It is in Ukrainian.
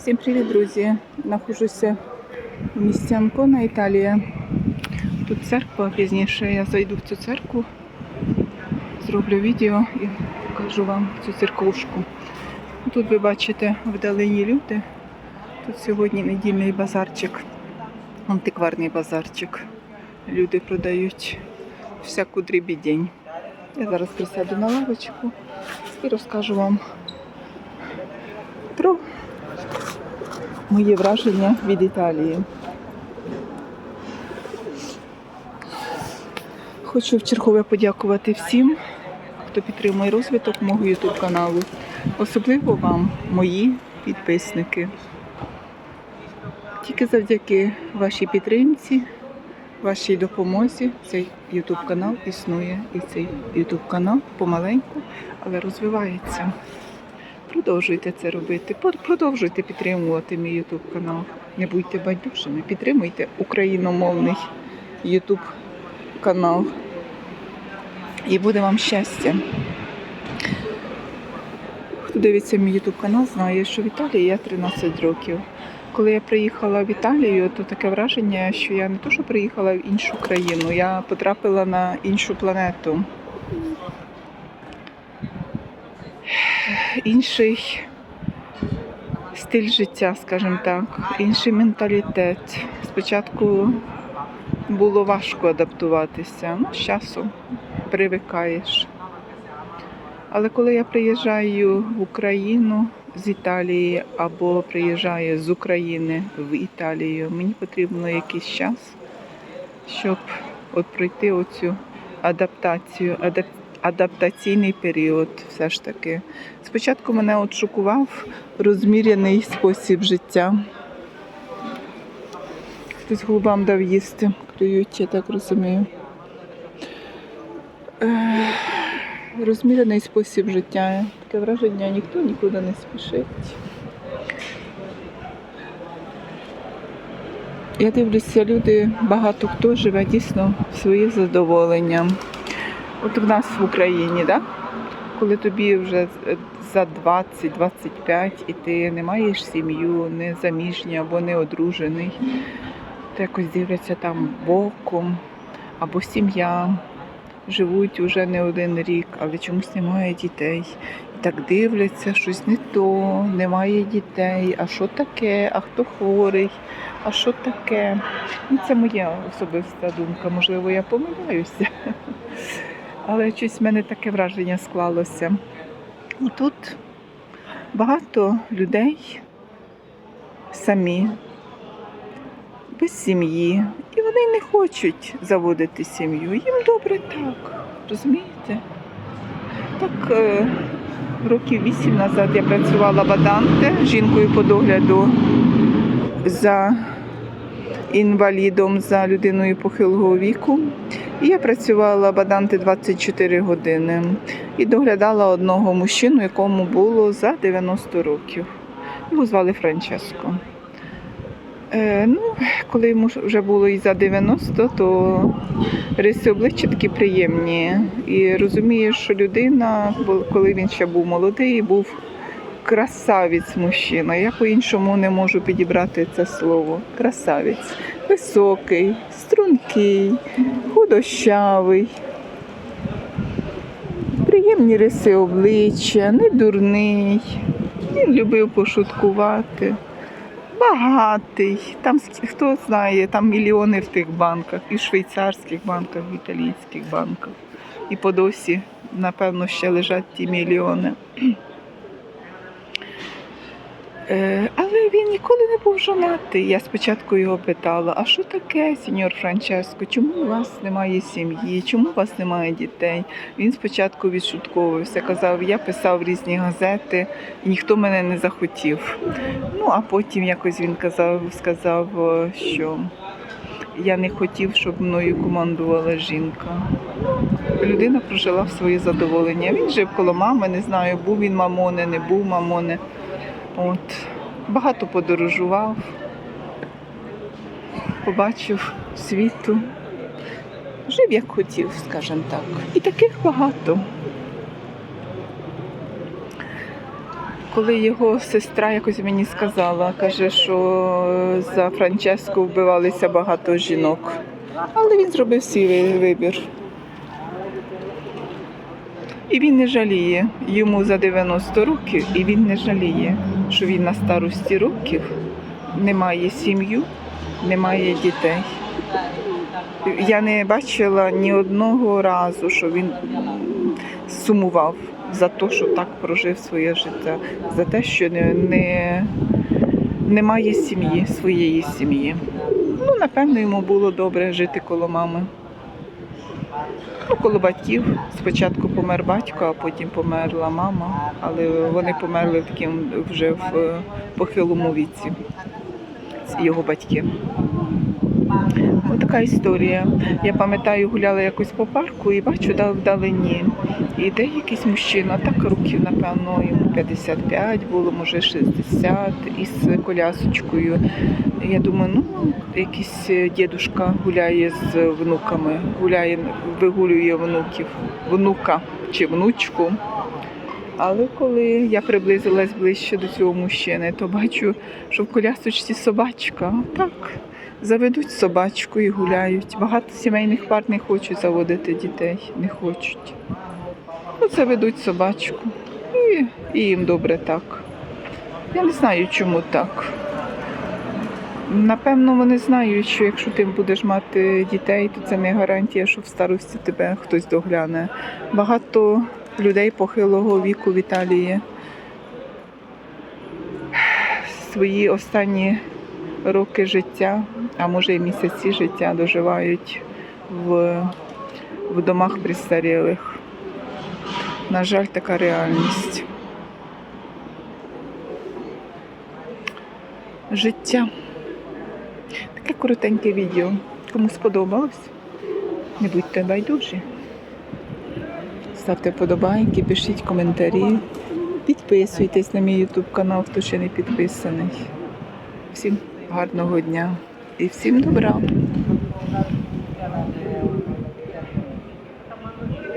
Всім привіт, друзі! Нахожуся в місті Анкона, Італія. Тут церква, пізніше я зайду в цю церкву, зроблю відео і покажу вам цю церквушку. Тут ви бачите вдалині люди. Тут сьогодні недільний базарчик, антикварний базарчик. Люди продають всяку дрібідень. Я зараз присяду на лавочку і розкажу вам мої враження від Італії. Хочу вчергове подякувати всім, хто підтримує розвиток мого YouTube каналу. Особливо вам, мої підписники. Тільки завдяки вашій підтримці, вашій допомозі цей YouTube канал існує. І цей YouTube канал помаленьку, але розвивається. Продовжуйте це робити. Продовжуйте підтримувати мій YouTube канал. Не будьте байдужими. Підтримуйте україномовний YouTube канал. І буде вам щастя. Хто дивиться мій YouTube канал, знає, що в Італії я 13 років. Коли я приїхала в Італію, то таке враження, що я не то, що приїхала в іншу країну, я потрапила на іншу планету. Інший стиль життя, скажімо так, інший менталітет. Спочатку було важко адаптуватися, ну, з часом привикаєш. Але коли я приїжджаю в Україну з Італії або приїжджаю з України в Італію, мені потрібно якийсь час, щоб от пройти оцю адаптацію, адап- адаптаційний період все ж таки. Спочатку мене от шокував розміряний спосіб життя. Хтось голубам дав їсти, клюють, я так розумію. Розмірений спосіб життя. Таке враження, ніхто нікуди не спішить. Я дивлюся, люди, багато хто живе дійсно в своє задоволення. От в нас в Україні, да? коли тобі вже за 20-25 і ти не маєш сім'ю, не заміжній або не одружений, то якось дивляться там боком, або сім'я, живуть уже не один рік, але чомусь немає дітей. І так дивляться, щось не то, немає дітей, а що таке, а хто хворий, а що таке. Ну, це моя особиста думка, можливо, я помиляюся. Але щось в мене таке враження склалося. І Тут багато людей самі, без сім'ї, і вони не хочуть заводити сім'ю. Їм добре так, розумієте? Так, е, років вісім назад я працювала в Аданте жінкою по догляду за інвалідом, за людиною похилого віку. І я працювала в Аданте 24 години і доглядала одного мужчину, якому було за 90 років. Його звали Франческо. Е, ну, коли йому вже було і за 90, то риси обличчя такі приємні. І розумієш, що людина, коли він ще був молодий, був красавець мужчина. Я по-іншому не можу підібрати це слово. Красавець. Високий, стрункий, худощавий. Приємні риси обличчя, не дурний. Він любив пошуткувати. Багатий. Там хто знає, там мільйони в тих банках, і в швейцарських банках, і в італійських банках. І по досі, напевно, ще лежать ті мільйони. Е, Але він ніколи не був жонатий. Я спочатку його питала: а що таке, сеньор Франческо? Чому у вас немає сім'ї? Чому у вас немає дітей? Він спочатку відшутковувався, казав, я писав різні газети, і ніхто мене не захотів. Ну а потім якось він казав, сказав, е, що я не хотів, щоб мною командувала жінка. Людина прожила в своє задоволення. Він жив коло мами, не знаю, був він мамоне, не був мамоне. От. Багато подорожував, побачив світу. Жив як хотів, скажімо так. І таких багато. коли його сестра якось мені сказала, каже, що за Франческо вбивалися багато жінок. Але він зробив свій вибір. І він не жаліє. Йому за 90 років, і він не жаліє, що він на старості років не має сім'ю, не має дітей. Я не бачила ні одного разу, що він сумував за те, що так прожив своє життя, за те, що не, не, немає сім'ї, своєї сім'ї. Ну, напевно, йому було добре жити коло мами. Коло батьків. Спочатку помер батько, а потім померла мама, але вони померли таким вже в е, похилому віці. Його батьки. Ось така історія. Я пам'ятаю, гуляла якось по парку і бачу да, вдалині. Іде якийсь мужчина, так років, напевно, йому 55 було, може 60, із колясочкою. Я думаю, ну, якийсь дідушка гуляє з внуками, гуляє, вигулює внуків, внука чи внучку. Але коли я приблизилась ближче до цього мужчини, то бачу, що в колясочці собачка. Так, заведуть собачку і гуляють. Багато сімейних пар не хочуть заводити дітей, не хочуть. Ну, заведуть собачку. І, і їм добре так. Я не знаю, чому так. Напевно, вони знають, що якщо ти будеш мати дітей, то це не гарантія, що в старості тебе хтось догляне. Багато людей похилого віку в Італії свої останні роки життя, а може і місяці життя доживають в, в домах престарілих. На жаль, така реальність. Життя. Таке коротеньке відео. Кому сподобалось? Не будьте байдужі. Ставте вподобайки, пишіть коментарі. Підписуйтесь на мій YouTube канал, хто ще не підписаний. Всім гарного дня і всім добра.